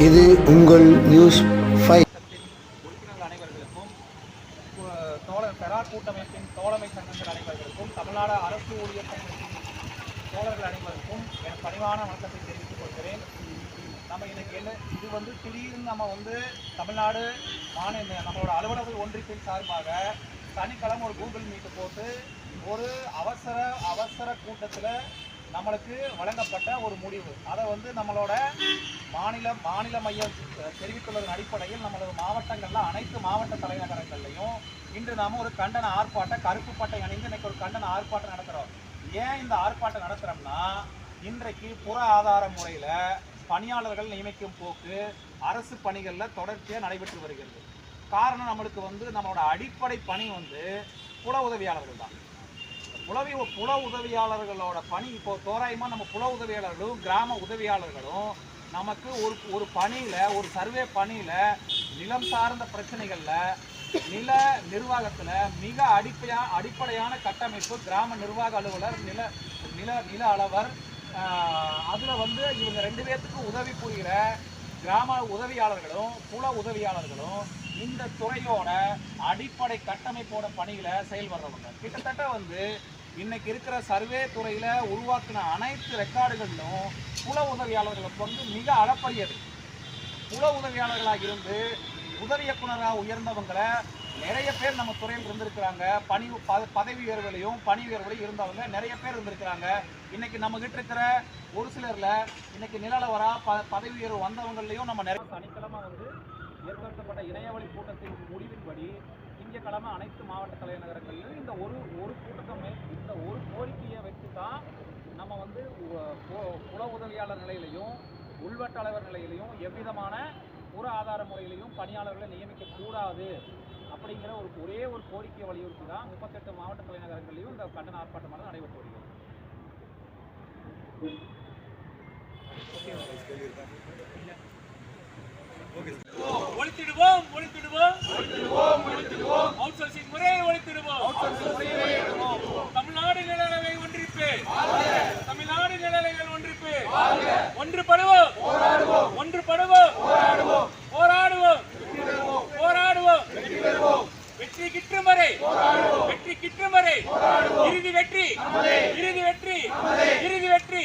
இது உங்கள் news five உறுப்பினர்கள் அனைவர்களுக்கும் கு- தோழர் பெரா கூட்டமைப்பின் தோழமை சங்கங்கள் அனைவர்களுக்கும் தமிழ்நாடு அரசு ஊழியர் சங்கத்தின் தோழர்கள் அனைவருக்கும் என் பணிவான வணக்கத்தை தெரிவித்துக் கொள்கிறேன். நம்ம இன்னைக்கு என்ன இது வந்து திடீர்னு நம்ம வந்து தமிழ்நாடு மாநில நம்மளோட அலுவலர்கள் ஒன்றியத்தின் சார்பாக சனிக்கிழமை ஒரு கூகுள் மீட்டு போட்டு ஒரு அவசர அவசர கூட்டத்தில் நம்மளுக்கு வழங்கப்பட்ட ஒரு முடிவு. அதை வந்து நம்மளோட மாநில மாநில மையம் தெரிவித்துள்ளதன் அடிப்படையில் நம்மளது மாவட்டங்களில் அனைத்து மாவட்ட தலைநகரங்கள்லையும் இன்று நாம ஒரு கண்டன ஆர்ப்பாட்டம் கருப்பு பட்டை அணிந்து இன்னைக்கு ஒரு கண்டன ஆர்ப்பாட்டம் நடத்துகிறோம் ஏன் இந்த ஆர்ப்பாட்டம் நடத்துகிறோம்னா இன்றைக்கு புற ஆதார முறையில் பணியாளர்கள் நியமிக்கும் போக்கு அரசு பணிகளில் தொடர்ச்சியாக நடைபெற்று வருகிறது. காரணம் நம்மளுக்கு வந்து நம்மளோட அடிப்படை பணி வந்து புல உதவியாளர்கள் தான். புலவி புல உதவியாளர்களோட பணி இப்போ தோராயமாக நம்ம புல உதவியாளர்களும் கிராம உதவியாளர்களும் நமக்கு ஒரு ஒரு பணியில் ஒரு சர்வே பணியில் நிலம் சார்ந்த பிரச்சனைகளில் நில நிர்வாகத்தில் மிக அடிப்படையா அடிப்படையான கட்டமைப்பு கிராம நிர்வாக அலுவலர் நில நில நில அளவர் அதில் வந்து இவங்க ரெண்டு பேர்த்துக்கும் உதவி புரிகிற கிராம உதவியாளர்களும் புல உதவியாளர்களும் இந்த துறையோட அடிப்படை கட்டமைப்போட பணிகளை செயல்படுறவங்க. கிட்டத்தட்ட வந்து இன்னைக்கு இருக்கிற சர்வே துறையில் உருவாக்கின அனைத்து ரெக்கார்டுகளிலும் புல உதவியாளர்களை பங்கு மிக அளப்பரியது புல உதவியாளர்களாக இருந்து உதவி இயக்குனராக உயர்ந்தவங்களை நிறைய பேர் நம்ம துறையில் இருந்திருக்கிறாங்க. பணி பதவி உயர்வுலையும் பணி உயர்வுலையும் இருந்தவங்க நிறைய பேர் இருந்திருக்கிறாங்க. இன்னைக்கு நம்ம கிட்ட இருக்கிற ஒரு சிலரில் இன்னைக்கு நிலவரா ப பதவி உயர்வு வந்தவங்களையும் நம்ம நிறைய சனிக்கிழமை வந்து ஏற்படுத்தப்பட்ட இணையவழி கூட்டத்தின் முடிவின்படி திங்கக்கிழமை அனைத்து மாவட்ட தலைநகரங்களிலும் இந்த ஒரு ஒரு கூட்டத்தை இந்த ஒரு கோரிக்கையை வச்சு தான் நம்ம வந்து புல உதவியாளர் நிலையிலையும் உள்வட்ட நிலையிலையும் எவ்விதமான புற ஆதார முறையிலையும் பணியாளர்களை நியமிக்கக்கூடாது அப்படிங்கிற ஒரு ஒரே ஒரு கோரிக்கையை வலியுறுத்தி தான் முப்பத்தெட்டு மாவட்ட தலைநகரங்களிலும் இந்த கண்டன ஆர்ப்பாட்டமானது நடைபெற்று வருகிறது. ஒழித்திடுவோம் ஒழித்திடுவோம். ஒழித்திடுவோம் ஒழித்திடுவோம் அவுட் சோர்சிங் முறையை ஒழித்திடுவோம். அவுட் சோர்சிங் முறையை ஒழித்திடுவோம் தமிழ்நாடு நிழலை ஒன்றிப்பு. தமிழ்நாடு நிழலைகள் ஒன்றிப்பு. ஒன்று படுவோம் போராடுவோம். ஒன்று படுவோம் போராடுவோம். போராடுவோம் போராடுவோம் வெற்றி கிட்டும் வரை. வெற்றி கிட்டும் வரை. இறுதி வெற்றி. இறுதி வெற்றி. இறுதி வெற்றி.